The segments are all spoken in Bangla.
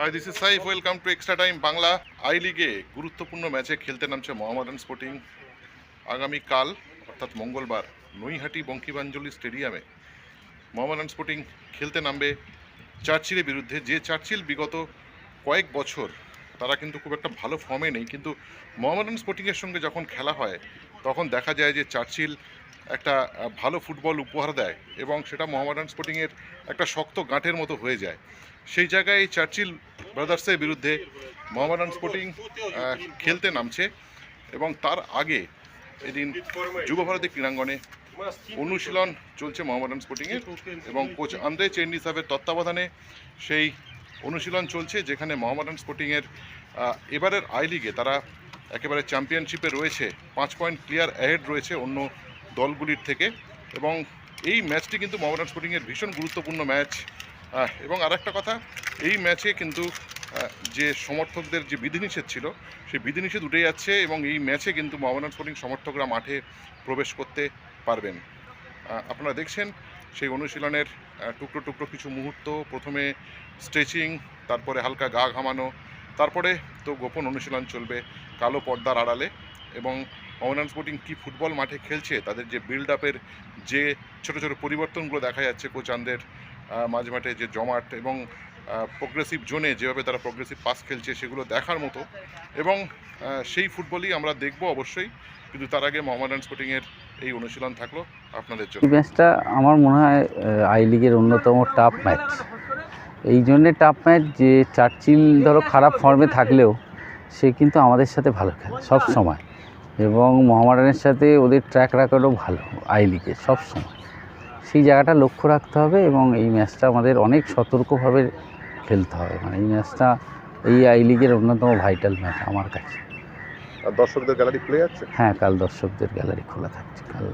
Hi this is Saif welcome to extra time Bangla I লিগে গুরুত্বপূর্ণ ম্যাচে খেলতে নামছে মোহামেডান স্পোর্টিং আগামীকাল অর্থাৎ মঙ্গলবার, নৈহাটি বঙ্কিবাঞ্জলি স্টেডিয়ামে মোহামেডান স্পোর্টিং খেলতে নামবে চার্চিলের বিরুদ্ধে। যে চার্চিল বিগত কয়েক বছর তারা কিন্তু খুব একটা ভালো ফর্মে নেই, কিন্তু মোহামেডান স্পোর্টিংয়ের সঙ্গে যখন খেলা হয়, তখন দেখা যায় যে চার্চিল একটা ভালো ফুটবল উপহার দেয় এবং সেটা মোহামেডান স্পোর্টিংয়ের একটা শক্ত গাঁটের মতো হয়ে যায়। সেই জায়গায় এই চার্চিল ব্রাদার্সের বিরুদ্ধে মোহামেডান স্পোর্টিং খেলতে নামছে এবং তার আগে এদিন যুব ভারতী ক্রীড়াঙ্গনে অনুশীলন চলছে মোহামেডান স্পোর্টিংয়ের এবং কোচ আন্দ্রে চেন্ডি সাহেবের তত্ত্বাবধানে সেই অনুশীলন চলছে যেখানে মোহামেডান স্পোর্টিংয়ের এবারের আই লিগে তারা একেবারে চ্যাম্পিয়নশিপে রয়েছে। পাঁচ পয়েন্ট ক্লিয়ার অ্যাহেড রয়েছে অন্য দলগুলির থেকে এবং এই ম্যাচটি কিন্তু মোহামেডান স্পোর্টিংয়ের ভীষণ গুরুত্বপূর্ণ ম্যাচ। এবং আরেকটা কথা, এই ম্যাচে কিন্তু যে সমর্থকদের যে বিধিনিষেধ ছিল, সেই বিধিনিষেধ উঠে যাচ্ছে এবং এই ম্যাচে কিন্তু মোহামেডান স্পোর্টিং সমর্থকরা মাঠে প্রবেশ করতে পারবেন। আপনারা দেখছেন সেই অনুশীলনের টুকরো টুকরো কিছু মুহূর্ত, প্রথমে স্ট্রেচিং, তারপরে হালকা গা ঘামানো, তারপরে তো গোপন অনুশীলন চলবে কালো পর্দার আড়ালে এবং মোহামেডান স্পোর্টিং কী ফুটবল মাঠে খেলছে, তাদের যে বিল্ড আপের যে ছোট ছোট পরিবর্তনগুলো দেখা যাচ্ছে কোচানদের মাঝে মাঠে যে জমাট এবং প্রোগ্রেসিভ জোনে যেভাবে তারা প্রোগ্রেসিভ পাস খেলছে সেগুলো দেখার মতো এবং সেই ফুটবলই আমরা দেখব অবশ্যই, কিন্তু তার আগে মোহামেডান স্পোর্টিংয়ের এই অনুশীলন থাকল আপনাদের জন্য। ম্যাচটা আমার মনে হয় আই লিগের অন্যতম টাফ ম্যাচ এই জন্যে টাফ ম্যাচ যে চার্চিল ধরো খারাপ ফর্মে থাকলেও, সে কিন্তু আমাদের সাথে ভালো খেলে, সব সময়। এবং মোহামেডানের সাথে ওদের ট্র্যাক রেকর্ডও ভালো আই লিগে সব সময়। সেই জায়গাটা লক্ষ্য রাখতে হবে এবং এই ম্যাচটা আমাদের অনেক সতর্কভাবে খেলতে হবে। মানে এই ম্যাচটা এই আই লিগের অন্যতম ভাইটাল ম্যাচ আমার কাছে। দর্শকদের গ্যালারি খুলে যাচ্ছে? হ্যাঁ কাল দর্শকদের গ্যালারি খোলা থাকছে। কাল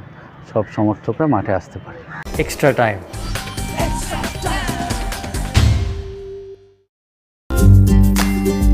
সব সমর্থকরা মাঠে আসতে পারে। Extra time.